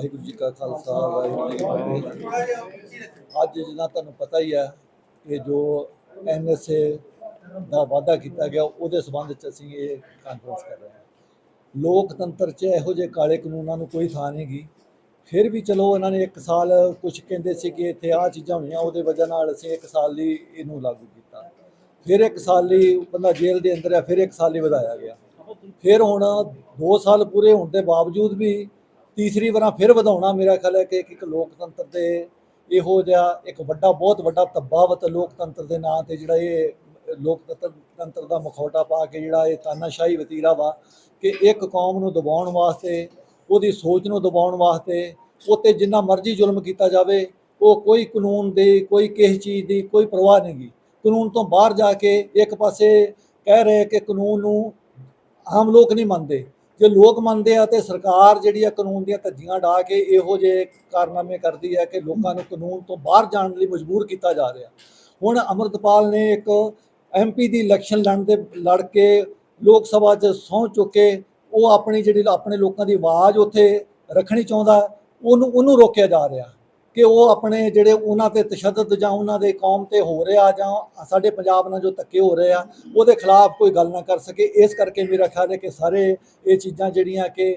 ਵਾਹਿਗੁਰੂ ਜੀ ਕਾ ਖਾਲਸਾ, ਵਾਹਿਗੁਰੂ ਜੀ ਕੀ ਫਤਿਹ। ਅੱਜ ਜਿੱਦਾਂ ਤੁਹਾਨੂੰ ਪਤਾ ਹੀ ਹੈ ਕਿ ਜੋ ਐਨਐਸਏ ਦਾ ਵਾਅਦਾ ਕੀਤਾ ਗਿਆ, ਉਹਦੇ ਸਬੰਧ 'ਚ ਅਸੀਂ ਇਹ ਕਾਨਫਰੰਸ ਕਰ ਰਹੇ ਹਾਂ। ਲੋਕਤੰਤਰ 'ਚ ਇਹੋ ਜਿਹੇ ਕਾਲੇ ਕਾਨੂੰਨਾਂ ਨੂੰ ਕੋਈ ਥਾਂ ਨਹੀਂ ਗੀ। ਫਿਰ ਵੀ ਚਲੋ ਇਹਨਾਂ ਨੇ ਇੱਕ ਸਾਲ ਕੁਝ ਕਹਿੰਦੇ ਸੀ ਕਿ ਇੱਥੇ ਆਹ ਚੀਜ਼ਾਂ ਹੋਣੀਆਂ ਉਹਦੇ ਵਜ੍ਹਾ ਨਾਲ ਅਸੀਂ ਇੱਕ ਸਾਲ ਲਈ ਇਹਨੂੰ ਲਾਗੂ ਕੀਤਾ। ਫਿਰ ਇੱਕ ਸਾਲ ਲਈ ਬੰਦਾ ਜੇਲ੍ਹ ਦੇ ਅੰਦਰ ਆ, ਫਿਰ ਇੱਕ ਸਾਲ ਲਈ ਵਧਾਇਆ ਗਿਆ। ਫਿਰ ਹੁਣ 2 ਸਾਲ ਪੂਰੇ ਹੋਣ ਦੇ ਬਾਵਜੂਦ ਵੀ ਤੀਸਰੀ ਵਾਰਾਂ ਫਿਰ ਵਧਾਉਣਾ ਮੇਰਾ ਖਿਆਲ ਹੈ ਕਿ ਇੱਕ ਲੋਕਤੰਤਰ ਦੇ ਇਹੋ ਜਿਹਾ ਇੱਕ ਵੱਡਾ, ਬਹੁਤ ਵੱਡਾ ਤਬਾਵਤ ਲੋਕਤੰਤਰ ਦੇ ਨਾਂ ਤੇ ਜਿਹੜਾ ਇਹ ਲੋਕਤੰਤਰ ਤੰਤਰ ਦਾ ਮਖੌਟਾ ਪਾ ਕੇ ਜਿਹੜਾ ਇਹ ਤਾਨਾਸ਼ਾਹੀ ਵਤੀਰਾ ਵਾ ਕਿ ਇੱਕ ਕੌਮ ਨੂੰ ਦਬਾਉਣ ਵਾਸਤੇ, ਉਹਦੀ ਸੋਚ ਨੂੰ ਦਬਾਉਣ ਵਾਸਤੇ ਉੱਤੇ ਜਿੰਨਾ ਮਰਜ਼ੀ ਜ਼ੁਲਮ ਕੀਤਾ ਜਾਵੇ, ਉਹ ਕੋਈ ਕਾਨੂੰਨ ਦੇ, ਕੋਈ ਕਿਸੇ ਚੀਜ਼ ਦੀ ਕੋਈ ਪਰਵਾਹ ਨਹੀਂ ਗੀ। ਕਾਨੂੰਨ ਤੋਂ ਬਾਹਰ ਜਾ ਕੇ ਇੱਕ ਪਾਸੇ ਕਹਿ ਰਹੇ ਕਿ ਕਾਨੂੰਨ ਨੂੰ ਆਮ ਲੋਕ ਨਹੀਂ ਮੰਨਦੇ। ਜੇ ਲੋਕ ਮੰਨਦੇ ਆ ਤੇ ਸਰਕਾਰ ਜਿਹੜੀ ਆ ਕਾਨੂੰਨ ਦੀਆਂ ਧੱਜੀਆਂ ਢਾ ਕੇ ਇਹੋ ਜਿਹੇ ਕਾਰਨਾਮੇ ਕਰਦੀ ਹੈ ਕਿ ਲੋਕਾਂ ਨੂੰ ਕਾਨੂੰਨ ਤੋਂ ਬਾਹਰ ਜਾਣ ਲਈ ਮਜਬੂਰ ਕੀਤਾ ਜਾ ਰਿਹਾ। ਹੁਣ ਅਮਰਤਪਾਲ ਨੇ ਇੱਕ ਐਮਪੀ ਦੀ ਇਲੈਕਸ਼ਨ ਲੜਨ ਦੇ ਲੜ ਕੇ ਲੋਕ ਸਭਾ 'ਚ ਸਹੁੰ ਚੁੱਕੇ, ਉਹ ਆਪਣੀ ਜਿਹੜੀ, ਆਪਣੇ ਲੋਕਾਂ ਦੀ ਆਵਾਜ਼ ਉੱਥੇ ਰੱਖਣੀ ਚਾਹੁੰਦਾ, ਉਹਨੂੰ ਉਹਨੂੰ ਰੋਕਿਆ ਜਾ ਰਿਹਾ। ਕਿ ਉਹ ਆਪਣੇ ਜਿਹੜੇ ਉਹਨਾਂ ਤੇ ਤਸ਼ੱਦਦ ਜਾਂ ਉਹਨਾਂ ਦੇ ਕੌਮ ਤੇ ਹੋ ਰਿਹਾ ਜਾਂ ਸਾਡੇ ਪੰਜਾਬ ਨਾਲ ਜੋ ਧੱਕੇ ਹੋ ਰਹੇ ਆ, ਉਹਦੇ ਖਿਲਾਫ ਕੋਈ ਗੱਲ ਨਾ ਕਰ ਸਕੇ। ਇਸ ਕਰਕੇ ਮੇਰਾ ਖਿਆਲ ਹੈ ਕਿ ਸਾਰੇ ਇਹ ਚੀਜ਼ਾਂ ਜਿਹੜੀਆਂ ਕਿ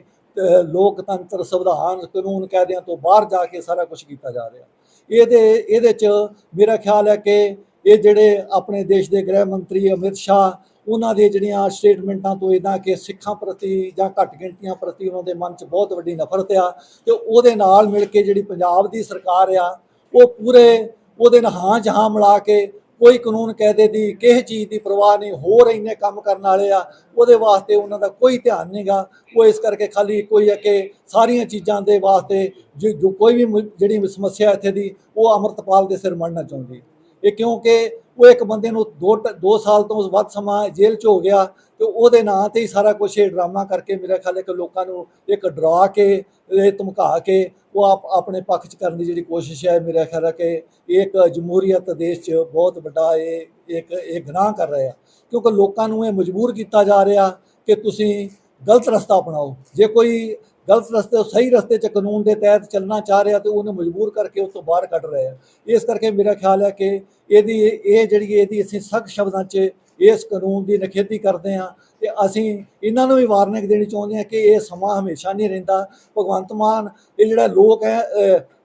ਲੋਕਤੰਤਰ ਸੰਵਿਧਾਨ, ਕਾਨੂੰਨ ਕਾਇਦਿਆਂ ਤੋਂ ਬਾਹਰ ਜਾ ਕੇ ਸਾਰਾ ਕੁਝ ਕੀਤਾ ਜਾ ਰਿਹਾ। ਇਹਦੇ ਇਹਦੇ ਚ ਮੇਰਾ ਖਿਆਲ ਹੈ ਕਿ ਇਹ ਜਿਹੜੇ ਆਪਣੇ ਦੇਸ਼ ਦੇ ਗ੍ਰਹਿ ਮੰਤਰੀ ਅਮਿਤ ਸ਼ਾਹ ਉਹਨਾਂ ਦੀਆਂ ਜਿਹੜੀਆਂ ਸਟੇਟਮੈਂਟਾਂ ਤੋਂ ਇਦਾਂ ਕਿ ਸਿੱਖਾਂ ਪ੍ਰਤੀ ਜਾਂ ਘੱਟ ਗਿਣਤੀਆਂ ਪ੍ਰਤੀ ਉਹਨਾਂ ਦੇ ਮਨ 'ਚ ਬਹੁਤ ਵੱਡੀ ਨਫ਼ਰਤ ਆ ਤੇ ਉਹਦੇ ਨਾਲ ਮਿਲ ਕੇ ਜਿਹੜੀ ਪੰਜਾਬ ਦੀ ਸਰਕਾਰ ਆ, ਉਹ ਪੂਰੇ ਉਹਦੇ ਨਾਲ ਹਾਂ ਜਹਾਂ ਮਿਲਾ ਕੇ ਕੋਈ ਕਾਨੂੰਨ ਕਾਇਦੇ ਦੀ ਕਿਸੇ ਚੀਜ਼ ਦੀ ਪਰਵਾਹ ਨਹੀਂ, ਹੋਰ ਇੰਨੇ ਕੰਮ ਕਰਨ ਵਾਲੇ ਆ, ਉਹਦੇ ਵਾਸਤੇ ਉਹਨਾਂ ਦਾ ਕੋਈ ਧਿਆਨ ਨਹੀਂਗਾ ਉਹ ਇਸ ਕਰਕੇ ਖਾਲੀ ਕੋਈ ਹੈ ਕਿ ਸਾਰੀਆਂ ਚੀਜ਼ਾਂ ਦੇ ਵਾਸਤੇ ਜੋ ਕੋਈ ਵੀ ਜਿਹੜੀ ਸਮੱਸਿਆ ਇੱਥੇ ਦੀ, ਉਹ ਅਮਰਤਪਾਲ ਦੇ ਸਿਰ ਮੜਨਾ ਚਾਹੁੰਦੀ। ਇਹ ਕਿਉਂਕਿ ਉਹ ਇੱਕ ਬੰਦੇ ਨੂੰ 2 2 ਸਾਲ ਤੋਂ ਵੱਧ ਸਮਾਂ ਜੇਲ੍ਹ 'ਚ ਹੋ ਗਿਆ ਤੇ ਉਹਦੇ ਨਾਂ ਤੇ ਹੀ ਸਾਰਾ ਕੁਝ ਇਹ ਡਰਾਮਾ ਕਰਕੇ ਮੇਰਾ ਖਿਆਲ ਹੈ ਕਿ ਲੋਕਾਂ ਨੂੰ ਇੱਕ ਡਰਾ ਕੇ ਇਹ ਧਮਕਾ ਕੇ ਉਹ ਆਪ, ਆਪਣੇ ਪੱਖ 'ਚ ਕਰਨ ਦੀ ਜਿਹੜੀ ਕੋਸ਼ਿਸ਼ ਹੈ ਮੇਰਾ ਖਿਆਲ ਹੈ ਕਿ ਇਹ ਇੱਕ ਜਮਹੂਰੀਅਤ ਦੇਸ਼ 'ਚ ਬਹੁਤ ਵੱਡਾ ਇਹ, ਇੱਕ, ਇਹ ਗੁਨਾਹ ਕਰ ਰਿਹਾ ਕਿਉਂਕਿ ਲੋਕਾਂ ਨੂੰ ਇਹ ਮਜਬੂਰ ਕੀਤਾ ਜਾ ਰਿਹਾ ਕਿ ਤੁਸੀਂ ਗਲਤ ਰਸਤਾ ਅਪਣਾਓ। ਜੇ ਕੋਈ ਗਲਤ ਰਸਤੇ ਤੋਂ ਸਹੀ ਰਸਤੇ 'ਚ ਕਾਨੂੰਨ ਦੇ ਤਹਿਤ ਚੱਲਣਾ ਚਾਹ ਰਿਹਾ ਤੇ ਉਹਨੂੰ ਮਜਬੂਰ ਕਰਕੇ ਉਸ ਤੋਂ ਬਾਹਰ ਕੱਢ ਰਹੇ ਆ। ਇਸ ਕਰਕੇ ਮੇਰਾ ਖਿਆਲ ਹੈ ਕਿ ਇਹਦੀ ਇਹ ਜਿਹੜੀ ਇਹਦੀ ਅਸੀਂ ਸਖਤ ਸ਼ਬਦਾਂ 'ਚ ਇਸ ਕਾਨੂੰਨ ਦੀ ਨਿਖੇਧੀ ਕਰਦੇ ਹਾਂ ਤੇ ਅਸੀਂ ਇਹਨਾਂ ਨੂੰ ਵੀ ਵਾਰਨਿੰਗ ਦੇਣੀ ਚਾਹੁੰਦੇ ਹਾਂ ਕਿ ਇਹ ਸਮਾਂ ਹਮੇਸ਼ਾ ਨਹੀਂ ਰਹਿੰਦਾ। ਭਗਵੰਤ ਮਾਨ, ਇਹ ਜਿਹੜਾ ਲੋਕ ਹੈ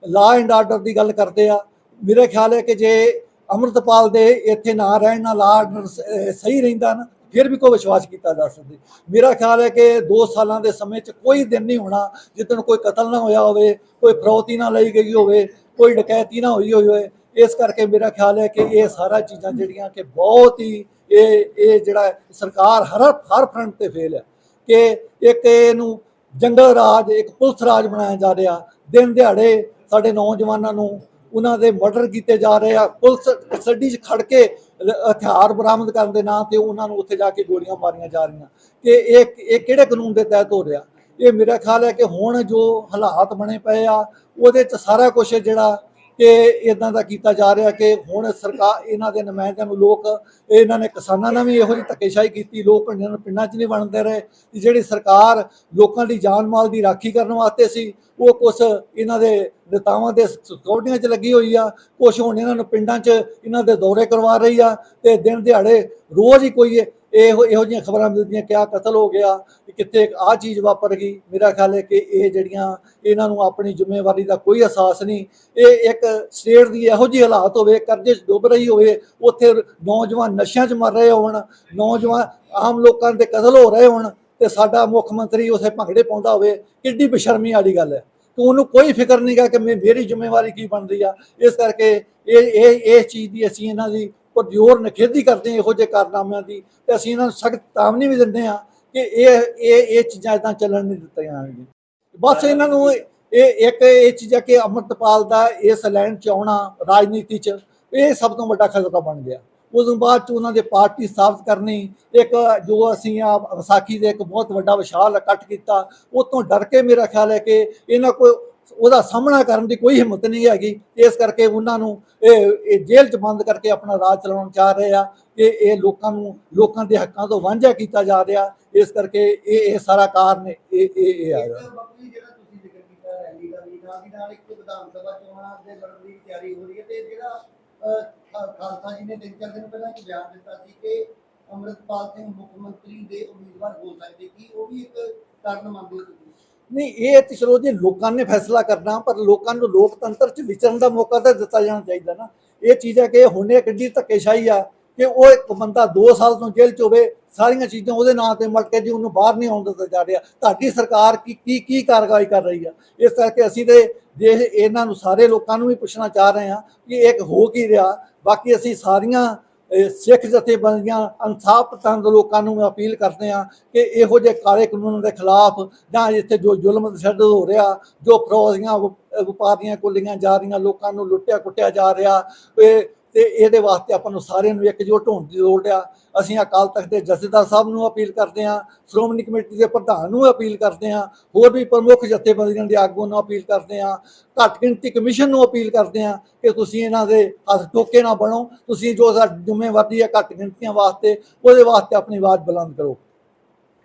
ਲਾ ਐਂਡ ਆਰਡਰ ਦੀ ਗੱਲ ਕਰਦੇ ਆ। ਮੇਰਾ ਖਿਆਲ ਹੈ ਕਿ ਜੇ ਅਮਰਤਪਾਲ ਦੇ ਇੱਥੇ ਨਾ ਰਹਿਣ ਨਾਲ ਲਾ ਆਰਡਰ ਸਹੀ ਰਹਿੰਦਾ ਨਾ ਫਿਰ ਵੀ ਕੋਈ ਵਿਸ਼ਵਾਸ ਕੀਤਾ ਜਾ ਸਕਦਾ। ਮੇਰਾ ਖਿਆਲ ਹੈ ਕਿ 2 ਸਾਲਾਂ ਦੇ ਸਮੇਂ 'ਚ ਕੋਈ ਦਿਨ ਨਹੀਂ ਹੋਣਾ ਜਿੱਦਣ ਕੋਈ ਕਤਲ ਨਾ ਹੋਇਆ ਹੋਵੇ, ਕੋਈ ਫਰੌਤੀ ਨਾ ਲਈ ਗਈ ਹੋਵੇ, ਕੋਈ ਡਕੈਤੀ ਨਾ ਹੋਈ ਹੋਵੇ। ਇਸ ਕਰਕੇ ਮੇਰਾ ਖਿਆਲ ਹੈ ਕਿ ਇਹ ਸਾਰਾ ਚੀਜ਼ਾਂ ਜਿਹੜੀਆਂ ਕਿ ਬਹੁਤ ਹੀ ਇਹ ਇਹ ਜਿਹੜਾ ਸਰਕਾਰ ਹਰ ਹਰ ਫਰੰਟ ਤੇ ਫੇਲ ਹੈ ਕਿ ਇੱਕ ਇਹਨੂੰ ਜੰਗਲ ਰਾਜ, ਇੱਕ ਪੁਲਿਸ ਰਾਜ ਬਣਾਇਆ ਜਾ ਰਿਹਾ। ਦਿਨ ਦਿਹਾੜੇ ਸਾਡੇ ਨੌਜਵਾਨਾਂ ਨੂੰ ਉਹਨਾਂ ਦੇ ਮਰਡਰ ਕੀਤੇ ਜਾ ਰਹੇ ਆ। ਪੁਲਿਸ ਕਸਟਡੀ 'ਚ ਖੜ ਕੇ ਹਥਿਆਰ ਬਰਾਮਦ ਕਰਨ ਦੇ ਨਾਂ ਤੇ ਉਹਨਾਂ ਨੂੰ ਉੱਥੇ ਜਾ ਕੇ ਗੋਲੀਆਂ ਮਾਰੀਆਂ ਜਾ ਰਹੀਆਂ। ਕਿ ਇਹ ਇਹ ਕਿਹੜੇ ਕਾਨੂੰਨ ਦੇ ਤਹਿਤ ਹੋ ਰਿਹਾ? ਇਹ ਮੇਰਾ ਖਿਆਲ ਹੈ ਕਿ ਹੁਣ ਜੋ ਹਾਲਾਤ ਬਣੇ ਪਏ ਆ, ਉਹਦੇ 'ਚ ਸਾਰਾ ਕੁਝ ਜਿਹੜਾ ਕਿ ਇਦਾਂ ਦਾ ਕੀਤਾ ਜਾ ਰਿਹਾ ਕਿ ਹੁਣ ਸਰਕਾਰ, ਇਹਨਾਂ ਦੇ ਨੁਮਾਇੰਦਿਆਂ ਨੂੰ ਲੋਕ, ਇਹਨਾਂ ਨੇ ਕਿਸਾਨਾਂ ਨਾਲ ਵੀ ਇਹੋ ਜਿਹੀ ਧੱਕੇਸ਼ਾਹੀ ਕੀਤੀ, ਲੋਕ ਇਹਨਾਂ ਨੂੰ ਪਿੰਡਾਂ 'ਚ ਨਹੀਂ ਵੰਡਦੇ ਰਹੇ। ਜਿਹੜੀ ਸਰਕਾਰ ਲੋਕਾਂ ਦੀ ਜਾਨ ਮਾਲ ਦੀ ਰਾਖੀ ਕਰਨ ਵਾਸਤੇ ਸੀ, ਉਹ ਕੁਛ ਇਹਨਾਂ ਦੇ ਨੇਤਾਵਾਂ ਦੇ ਸਿਕਿਉਰਟੀਆਂ 'ਚ ਲੱਗੀ ਹੋਈ ਆ, ਕੁਛ ਹੁਣ ਇਹਨਾਂ ਨੂੰ ਪਿੰਡਾਂ 'ਚ ਇਹਨਾਂ ਦੇ ਦੌਰੇ ਕਰਵਾ ਰਹੀ ਆ, ਤੇ ਦਿਨ ਦਿਹਾੜੇ ਰੋਜ਼ ਹੀ ਕੋਈ ਇਹੋ ਇਹੋ ਜਿਹੀਆਂ ਖਬਰਾਂ ਮਿਲਦੀਆਂ ਕਿ ਆ ਕਤਲ ਹੋ ਗਿਆ ਕਿੱਥੇ ਆ ਚੀਜ਼ ਵਾਪਰ ਗਈ। ਮੇਰਾ ਖਿਆਲ ਹੈ ਕਿ ਇਹ ਜਿਹੜੀਆਂ ਇਹਨਾਂ ਨੂੰ ਆਪਣੀ ਜ਼ਿੰਮੇਵਾਰੀ ਦਾ ਕੋਈ ਅਹਿਸਾਸ ਨਹੀਂ, ਇਹ ਇੱਕ ਸਟੇਟ ਦੀ ਇਹੋ ਜਿਹੀ ਹਾਲਾਤ ਹੋਵੇ, ਕਰਜ਼ੇ 'ਚ ਡੁੱਬ ਰਹੀ ਹੋਵੇ, ਉੱਥੇ ਨੌਜਵਾਨ ਨਸ਼ਿਆਂ 'ਚ ਮਰ ਰਹੇ ਹੋਣ, ਨੌਜਵਾਨ ਆਮ ਲੋਕਾਂ ਦੇ ਕਤਲ ਹੋ ਰਹੇ ਹੋਣ ਤੇ ਸਾਡਾ ਮੁੱਖ ਮੰਤਰੀ ਉਸੇ ਭੰਗੜੇ ਪਾਉਂਦਾ ਹੋਵੇ, ਕਿੱਡੀ ਬੇਸ਼ਰਮੀ ਵਾਲੀ ਗੱਲ ਹੈ। ਕਿ ਉਹਨੂੰ ਕੋਈ ਫਿਕਰ ਨਹੀਂਗਾ ਕਿ ਮੇ- ਮੇਰੀ ਜ਼ਿੰਮੇਵਾਰੀ ਕੀ ਬਣਦੀ ਆ। ਇਸ ਕਰਕੇ ਇਹ ਇਹ ਇਸ ਚੀਜ਼ ਦੀ ਅਸੀਂ ਇਹਨਾਂ ਦੀ ਪੁਰਜੋਰ ਨਿਖੇਧੀ ਕਰਦੇ ਇਹੋ ਜਿਹੇ ਕਾਰਨਾਮਿਆਂ ਦੀ, ਤੇ ਅਸੀਂ ਇਹਨਾਂ ਨੂੰ ਸਖਤ ਤਾਮਨੀ ਵੀ ਦਿੰਦੇ ਹਾਂ ਕਿ ਇਹ ਇਹ ਇਹ ਚੀਜ਼ਾਂ ਇਦਾਂ ਚੱਲਣ ਨਹੀਂ ਦਿੱਤੀਆਂ ਜਾਣਗੀਆਂ। ਬਸ ਇਹਨਾਂ ਨੂੰ ਇਹ ਇੱਕ ਇਹ ਚੀਜ਼ ਕਿ ਅਮਰਤਪਾਲ ਦਾ ਇਸ ਲਾਈਨ ਚ ਆਉਣਾ ਰਾਜਨੀਤੀ ਚ ਇਹ ਸਭ ਤੋਂ ਵੱਡਾ ਖਤਰਾ ਬਣ ਗਿਆ। ਉਸ ਤੋਂ ਬਾਅਦ ਚ ਉਹਨਾਂ ਦੇ ਪਾਰਟੀ ਸਥਾਪਿਤ ਕਰਨੀ, ਇੱਕ ਜੋ ਅਸੀਂ ਆ ਵਿਸਾਖੀ ਦੇ ਇੱਕ ਬਹੁਤ ਵੱਡਾ ਵਿਸ਼ਾਲ ਇਕੱਠ ਕੀਤਾ, ਉਹ ਤੋਂ ਡਰ ਕੇ ਮੇਰਾ ਖਿਆਲ ਹੈ ਕਿ ਇਹਨਾਂ ਕੋਈ ਉਹਦਾ ਸਾਹਮਣਾ ਕਰਨ ਦੀ ਕੋਈ ਹਿੰਮਤ ਨਹੀਂ ਹੈਗੀ। ਇਸ ਕਰਕੇ ਉਹਨਾਂ ਨੂੰ ਇਹ ਜੇਲ੍ਹ 'ਚ ਬੰਦ ਕਰਕੇ ਆਪਣਾ ਰਾਜ ਚਲਾਉਣ ਚਾਹ ਰਹੇ ਆ। ਕਿ ਇਹ ਲੋਕਾਂ ਨੂੰ, ਲੋਕਾਂ ਦੇ ਹੱਕਾਂ ਤੋਂ ਵਾਂਝਾ ਕੀਤਾ ਜਾ ਰਿਹਾ। ਇਸ ਕਰਕੇ ਇਹ ਇਹ ਸਾਰਾ ਕਾਰਨ ਇਹ ਇਹ ਆ ਇੱਕ ਨਾਲ ਇੱਕ ਵਿਧਾਨ ਸਭਾ ਚੋਣਾਂ ਦੇ ਲੜਨ ਦੀ ਤਿਆਰੀ ਹੋ ਰਹੀ। ਹੈ ਤੇ ਜਿਹੜਾ ਖਾਲਸਾ ਜੀ ਨੇ ਤਿੰਨ ਚਾਰ ਦਿਨ ਪਹਿਲਾਂ ਇੱਕ ਬਿਆਨ ਦਿੱਤਾ ਸੀ ਕਿ ਅੰਮ੍ਰਿਤਪਾਲ ਸਿੰਘ ਮੁੱਖ ਮੰਤਰੀ ਦੇ ਉਮੀਦਵਾਰ ਹੋ ਸਕਦੇ ਕੀ? ਉਹ ਵੀ ਇੱਕ ਕਾਰਨ ਮੰਨਦੇ ਹੋ ਨਹੀਂ, ਇਹ ਤੇ ਚਲੋ ਜੀ ਲੋਕਾਂ ਨੇ ਫੈਸਲਾ ਕਰਨਾ, ਪਰ ਲੋਕਾਂ ਨੂੰ ਲੋਕਤੰਤਰ 'ਚ ਵਿਚਰਨ ਦਾ ਮੌਕਾ ਤਾਂ ਦਿੱਤਾ ਜਾਣਾ ਚਾਹੀਦਾ ਨਾ। ਇਹ ਚੀਜ਼ ਹੈ ਕਿ ਹੁਣ ਇਹ ਕਿੱਡੀ ਧੱਕੇਸ਼ਾਹੀ ਆ ਕਿ ਉਹ ਇੱਕ ਬੰਦਾ 2 ਸਾਲ ਤੋਂ ਜੇਲ੍ਹ 'ਚ ਹੋਵੇ, ਸਾਰੀਆਂ ਚੀਜ਼ਾਂ ਉਹਦੇ ਨਾਂ ਤੇ ਮਲ ਕੇ ਜੀ, ਉਹਨੂੰ ਬਾਹਰ ਨਹੀਂ ਆਉਣ ਦਿੱਤਾ ਜਾ ਰਿਹਾ। ਤੁਹਾਡੀ ਸਰਕਾਰ ਕੀ ਕੀ ਕੀ ਕਾਰਵਾਈ ਕਰ ਰਹੀ ਆ? ਇਸ ਕਰਕੇ ਅਸੀਂ ਤੇ ਜੇ ਇਹਨਾਂ ਨੂੰ ਸਾਰੇ ਲੋਕਾਂ ਨੂੰ ਵੀ ਪੁੱਛਣਾ ਚਾਹ ਰਹੇ ਹਾਂ ਕਿ ਇੱਕ ਹੋ ਕੀ ਰਿਹਾ, ਬਾਕੀ ਅਸੀਂ ਸਾਰੀਆਂ ਸਿੱਖ ਜਥੇਬੰਦੀਆਂ, ਇਨਸਾਫ ਪਸੰਦ ਲੋਕਾਂ ਨੂੰ ਅਪੀਲ ਕਰਦੇ ਆ ਕਿ ਇਹੋ ਜਿਹੇ ਕਾਲੇ ਕਾਨੂੰਨ ਦੇ ਖਿਲਾਫ ਜਾਂ ਇੱਥੇ ਜੋ ਜ਼ੁਲਮ ਤਸ਼ੱਦਦ ਹੋ ਰਿਹਾ, ਜੋ ਫਰੋਜ਼ੀਆਂ, ਵਪਾਰੀਆਂ ਕੋਲੀਆਂ ਜਾ ਰਹੀਆਂ, ਲੋਕਾਂ ਨੂੰ ਲੁੱਟਿਆ ਕੁੱਟਿਆ ਜਾ ਰਿਹਾ, ਇਹ ਤੇ ਇਹਦੇ ਵਾਸਤੇ ਆਪਾਂ ਨੂੰ ਸਾਰਿਆਂ ਨੂੰ ਇਕਜੁੱਟ ਹੋਣ ਦੀ ਲੋੜ ਆ। ਅਸੀਂ ਅਕਾਲ ਤਖਤ ਦੇ ਜਥੇਦਾਰ ਸਾਹਿਬ ਨੂੰ ਅਪੀਲ ਕਰਦੇ ਆ ਸ਼੍ਰੋਮਣੀ ਕਮੇਟੀ ਦੇ ਪ੍ਰਧਾਨ ਨੂੰ ਅਪੀਲ ਕਰਦੇ ਆ ਹੋਰ ਵੀ ਪ੍ਰਮੁੱਖ ਜਥੇਬੰਦੀਆਂ ਦੇ ਆਗੂਆਂ ਨੂੰ ਅਪੀਲ ਕਰਦੇ ਆ ਘੱਟ ਗਿਣਤੀ ਕਮਿਸ਼ਨ ਨੂੰ ਅਪੀਲ ਕਰਦੇ ਆ ਕਿ ਤੁਸੀਂ ਇਹਨਾਂ ਦੇ ਹੱਥ ਟੋਕੇ ਨਾ ਬਣੋ। ਤੁਸੀਂ ਜੋ ਸਾਡੀ ਜ਼ਿੰਮੇਵਾਰੀ ਹੈ ਘੱਟ ਗਿਣਤੀਆਂ ਵਾਸਤੇ, ਉਹਦੇ ਵਾਸਤੇ ਆਪਣੀ ਆਵਾਜ਼ ਬੁਲੰਦ ਕਰੋ।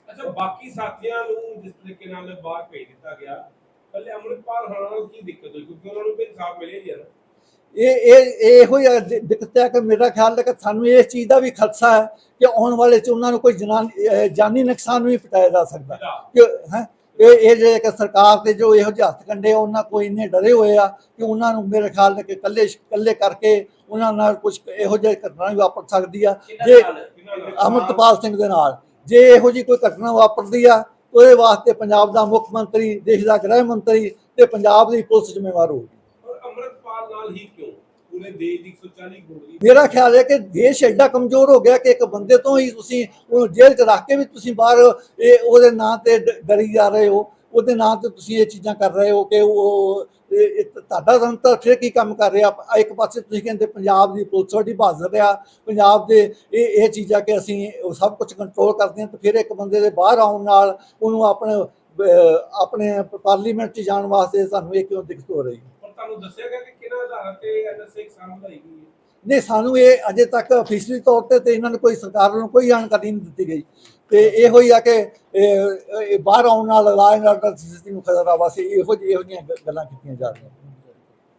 ਅੱਛਾ, ਬਾਕੀ ਸਾਥੀਆਂ ਨੂੰ ਜਿਸ ਤਰੀਕੇ ਨਾਲ ਬਾਹਰ ਭੇਜ ਦਿੱਤਾ ਗਿਆ, ਪਹਿਲੇ ਅੰਮ੍ਰਿਤਪਾਲ ਹੋਣਾ ਨੂੰ ਕੀ ਦਿੱਕਤ ਹੋਈ? ਕਿਉਂਕਿ ਉਹਨਾਂ ਨੂੰ ਵੀ ਇਨਸਾਫ ਮਿਲਿਆ ਹੀ ਨਾ। ਇਹ ਇਹ ਇਹੋ ਹੀ ਦਿੱਕਤ ਹੈ ਕਿ ਮੇਰਾ ਖਿਆਲ ਹੈ ਕਿ ਸਾਨੂੰ ਇਸ ਚੀਜ਼ ਦਾ ਵੀ ਖਦਸ਼ਾ ਹੈ ਕਿ ਆਉਣ ਵਾਲੇ ਚ ਉਹਨਾਂ ਨੂੰ ਕੋਈ ਜਾਨੀ ਨੁਕਸਾਨ ਵੀ ਪਟਾਇਆ ਜਾ ਸਕਦਾ। ਕਿ ਹੈ ਇਹ ਇਹ ਜਿਹੜੇ ਕਿ ਸਰਕਾਰ ਦੇ ਜੋ ਇਹੋ ਜਿਹੇ ਹੱਥ ਕੰਡੇ ਆ, ਉਹਨਾਂ ਕੋਈ ਇੰਨੇ ਡਰੇ ਹੋਏ ਆ ਕਿ ਉਹਨਾਂ ਨੂੰ ਮੇਰੇ ਖਿਆਲ ਹੈ ਕਿ ਕੱਲੇ ਕੱਲੇ ਕਰਕੇ ਉਹਨਾਂ ਨਾਲ ਕੁਝ ਇਹੋ ਜਿਹੀ ਘਟਨਾ ਵੀ ਵਾਪਰ ਸਕਦੀ ਆ। ਜੇ ਨਾਲ? ਅਮਰਤਪਾਲ ਸਿੰਘ ਦੇ ਨਾਲ। ਜੇ ਇਹੋ ਜਿਹੀ ਕੋਈ ਘਟਨਾ ਵਾਪਰਦੀ ਆ ਉਹਦੇ ਵਾਸਤੇ ਪੰਜਾਬ ਦਾ ਮੁੱਖ ਮੰਤਰੀ ਦੇਸ਼ ਦਾ ਗ੍ਰਹਿ ਮੰਤਰੀ ਤੇ ਪੰਜਾਬ ਦੀ ਪੁਲਿਸ ਜ਼ਿੰਮੇਵਾਰ ਹੋਊਗੀ। ਅੰਮ੍ਰਿਤਪਾਲ ਨਾਲ ਹੀ ਪੂਰੇ ਦੇਸ਼ ਦੀ 140 ਕਰੋੜ ਮੇਰਾ। ਖਿਆਲ ਹੈ ਕਿ ਦੇਸ਼ ਐਡਾ ਕਮਜ਼ੋਰ ਹੋ ਗਿਆ ਕਿ ਇੱਕ ਬੰਦੇ ਤੋਂ ਹੀ ਤੁਸੀਂ ਉਹਨੂੰ ਜੇਲ੍ਹ 'ਚ ਰੱਖ ਕੇ ਵੀ ਤੁਸੀਂ ਬਾਹਰ ਇਹ ਉਹਦੇ ਨਾਂ ਤੇ ਡ- ਡਰੀ ਜਾ ਰਹੇ ਹੋ। ਉਹਦੇ ਨਾਂ ਤੇ ਤੁਸੀਂ ਇਹ ਚੀਜ਼ਾਂ ਕਰ ਰਹੇ ਹੋ ਕਿ ਉਹ ਇਹ- ਇਹ ਤੁਹਾਡਾ ਸੰਤਰ ਫਿਰ ਕੀ ਕੰਮ ਕਰ ਰਿਹਾ? ਇੱਕ ਪਾਸੇ ਤੁਸੀਂ ਕਹਿੰਦੇ ਪੰਜਾਬ ਦੀ ਪੁਲਿਸ ਤੁਹਾਡੀ ਬਹਾਦਰ ਆ। ਪੰਜਾਬ ਦੇ ਇਹ ਇਹ ਚੀਜ਼ਾਂ ਕਿ ਅਸੀਂ ਉਹ ਸਭ ਕੁਝ ਕੰਟਰੋਲ ਕਰਦੇ ਹਾਂ ਤੇ ਫਿਰ ਇੱਕ ਬੰਦੇ ਦੇ ਬਾਹਰ ਆਉਣ ਨਾਲ ਉਹਨੂੰ ਆਪਣੇ ਅਹ, ਆਪਣੇ ਪਾਰਲੀਮੈਂਟ 'ਚ ਜਾਣ ਵਾਸਤੇ ਸਾਨੂੰ ਇਹ ਕਿਉਂ ਦਿੱਕਤ ਹੋ ਰਹੀ ਹੈ? ਤੁਹਾਨੂੰ ਦੱਸਿਆ ਗਿਆ ਕਿ ਕਿਹਨਾਂ ਆਧਾਰ ਤੇ ਐਨਐਸਏ ਇਕਸਾਨ ਵਧਾਈ ਗਈ ਹੈ? ਨਹੀਂ ਸਾਨੂੰ ਇਹ ਅਜੇ ਤੱਕ ਅਫੀਸ਼ਲੀ ਤੌਰ ਤੇ ਤੇ ਇਹਨਾਂ ਨੇ ਕੋਈ ਸਰਕਾਰ ਵੱਲੋਂ ਕੋਈ ਜਾਣਕਾਰੀ ਨਹੀਂ ਦਿੱਤੀ ਗਈ। ਤੇ ਇਹੋ ਹੀ ਆ ਕਿ ਇਹ- ਬਾਹਰ ਆਉਣ ਨਾਲ ਐਂਡ ਆਰਡਰ ਸਥਿਤੀ ਨੂੰ ਖਤਰਾ ਵਾ ਸੀ। ਇਹੋ ਜਿਹੀ ਇਹੋ ਜਿਹੀਆਂ ਗੱਲਾਂ ਕੀਤੀਆਂ ਜਾ ਰਹੀਆਂ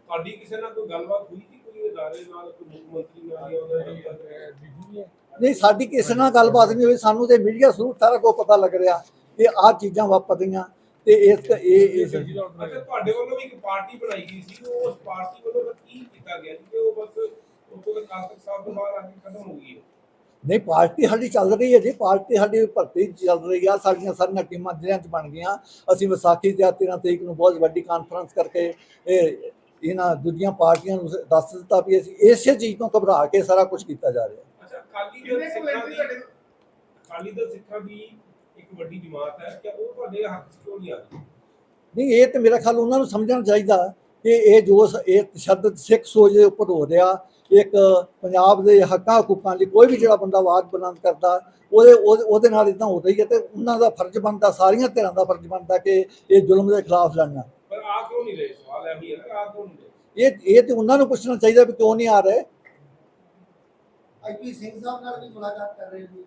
ਤੁਹਾਡੀ ਕਿਸੇ ਨਾਲ ਕੋਈ ਗੱਲਬਾਤ ਹੋਈ ਸੀ ਕੋਈ ਅਦਾਰੇ ਨਾਲ ਕੋਈ ਮੁੱਖ ਮੰਤਰੀ ਨਾਲ ਜਾਂ ਉਹਦੇ ਦਫ਼ਤਰ ਨਹੀਂ ਸਾਡੀ ਕਿਸੇ ਨਾਲ ਗੱਲਬਾਤ ਨਹੀਂ ਹੋਈ। ਸਾਨੂੰ ਤੇ ਮੀਡੀਆ ਥਰੂ ਸਾਰਾ ਕੁਝ ਪਤਾ ਲੱਗ ਰਿਹਾ ਕਿ ਆਹ ਚੀਜ਼ਾਂ ਵਾਪਰ ਰਹੀਆਂ। ਤੇ ਇਸ ਇਹ ਇਸ ਅੱਛਾ ਤੁਹਾਡੇ ਵੱਲੋਂ ਵੀ ਇੱਕ ਪਾਰਟੀ ਬਣਾਈ ਗਈ ਸੀ ਉਸ ਪਾਰਟੀ ਵੱਲੋਂ ਤਾਂ ਕੀ ਕੀਤਾ ਗਿਆ ਕਿ ਉਹ ਬਸ ਉਹ ਤੋਂ ਕਾਲ ਤਖਤ ਸਾਹਿਬ ਤੋਂ ਬਾਹਰ ਆ ਕੇ ਖਤਮ ਹੋ ਗਈ ਹੈ। ਨਹੀਂ ਪਾਰਟੀ ਸਾਡੀ ਚੱਲ ਰਹੀ ਹੈ ਜੀ ਪਾਰਟੀ ਸਾਡੀ ਭਰਤੀ ਚੱਲ ਰਹੀ ਆ ਸਾਡੀਆਂ ਸਾਰੀਆਂ ਟੀਮਾਂ ਜ਼ਿਲ੍ਹਿਆਂ 'ਚ ਬਣ ਗਈਆਂ। ਅਸੀਂ ਵਿਸਾਖੀ ਦੇ 13 ਤਰੀਕ ਨੂੰ ਬਹੁਤ ਵੱਡੀ ਕਾਨਫਰੰਸ ਕਰਕੇ ਇਹ ਇਹਨਾਂ ਦੂਜੀਆਂ ਪਾਰਟੀਆਂ ਨੂੰ ਦੱਸ ਦਿੱਤਾ ਵੀ ਅਸੀਂ ਇਸੇ ਚੀਜ਼ ਤੋਂ ਘਬਰਾ ਕੇ ਸਾਰਾ ਕੁਝ ਕੀਤਾ ਜਾ ਰਿਹਾ। ਅੱਛਾ ਅਕਾਲੀ ਦਲ ਸਿੱਖਾਂ ਦੀ ਅਕਾਲੀ ਦਲ ਸਿੱਖਾਂ ਦੀ ਵੱਡੀ ਜਮਾਤ ਹੈ ਕਿ ਉਹ ਤੁਹਾਡੇ ਹੱਥ 'ਚ ਕਿਉਂ ਨਹੀਂ ਆ ਰਹੀ? ਨਹੀਂ ਇਹ ਤੇ ਮੇਰਾ ਖਿਆਲ ਉਹਨਾਂ ਨੂੰ ਸਮਝਣਾ ਚਾਹੀਦਾ ਕਿ ਇਹ ਜੋ ਸ- ਇਹ ਤਸ਼ੱਦਦ ਸਿੱਖ ਸੋਚ ਦੇ ਉੱਪਰ ਹੋ ਰਿਹਾ। ਇੱਕ ਪੰਜਾਬ ਦੇ ਹੱਕਾਂ ਹਕੂਕਾਂ ਲਈ ਕੋਈ ਵੀ ਜਿਹੜਾ ਬੰਦਾ ਆਵਾਜ਼ ਬੁਲੰਦ ਕਰਦਾ ਉਹਦੇ ਉਹਦੇ- ਨਾਲ ਇਦਾਂ ਹੋ ਰਹੀ ਹੈ ਤੇ ਉਹਨਾਂ ਦਾ ਫਰਜ਼ ਬਣਦਾ ਸਾਰੀਆਂ ਧਿਰਾਂ ਦਾ ਫਰਜ਼ ਬਣਦਾ ਕਿ ਇਹ ਜ਼ੁਲਮ ਦੇ ਖਿਲਾਫ ਲੜਨਾ। ਪਰ ਆ ਕਿਉਂ ਨਹੀਂ ਰਹੇ? ਸਵਾਲ ਇਹ ਹੈ ਨਾ ਆ ਕਿਉਂ ਨਹੀਂ ਰਹੇ? ਇਹ ਇਹ ਤੇ ਉਹਨਾਂ ਨੂੰ ਪੁੱਛਣਾ ਚਾਹੀਦਾ ਵੀ ਕਿਉਂ ਨਹੀਂ ਆ ਰਹੇ। ਆਈਪੀ ਸਿੰਘ ਸਾਹਿਬ ਨਾਲ ਵੀ ਮੁਲਾਕਾਤ ਕਰ ਰਹੇ ਜੀ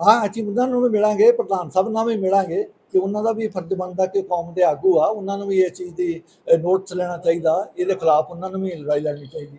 ਹਾਂ, ਅਸੀਂ ਉਹਨਾਂ ਨੂੰ ਵੀ ਮਿਲਾਂਗੇ, ਪ੍ਰਧਾਨ ਸਾਹਿਬ ਨਾਲ ਵੀ ਮਿਲਾਂਗੇ ਕਿ ਉਹਨਾਂ ਦਾ ਵੀ ਫਰਜ਼ ਬਣਦਾ ਕਿ ਕੌਮ ਦੇ ਆਗੂ ਆ, ਉਹਨਾਂ ਨੂੰ ਵੀ ਇਹ ਚੀਜ਼ ਦੀ ਨੋਟਸ ਲੈਣਾ ਚਾਹੀਦਾ, ਇਹਦੇ ਖਿਲਾਫ ਉਹਨਾਂ ਨੂੰ ਵੀ ਲੜਾਈ ਲੜਨੀ ਚਾਹੀਦੀ।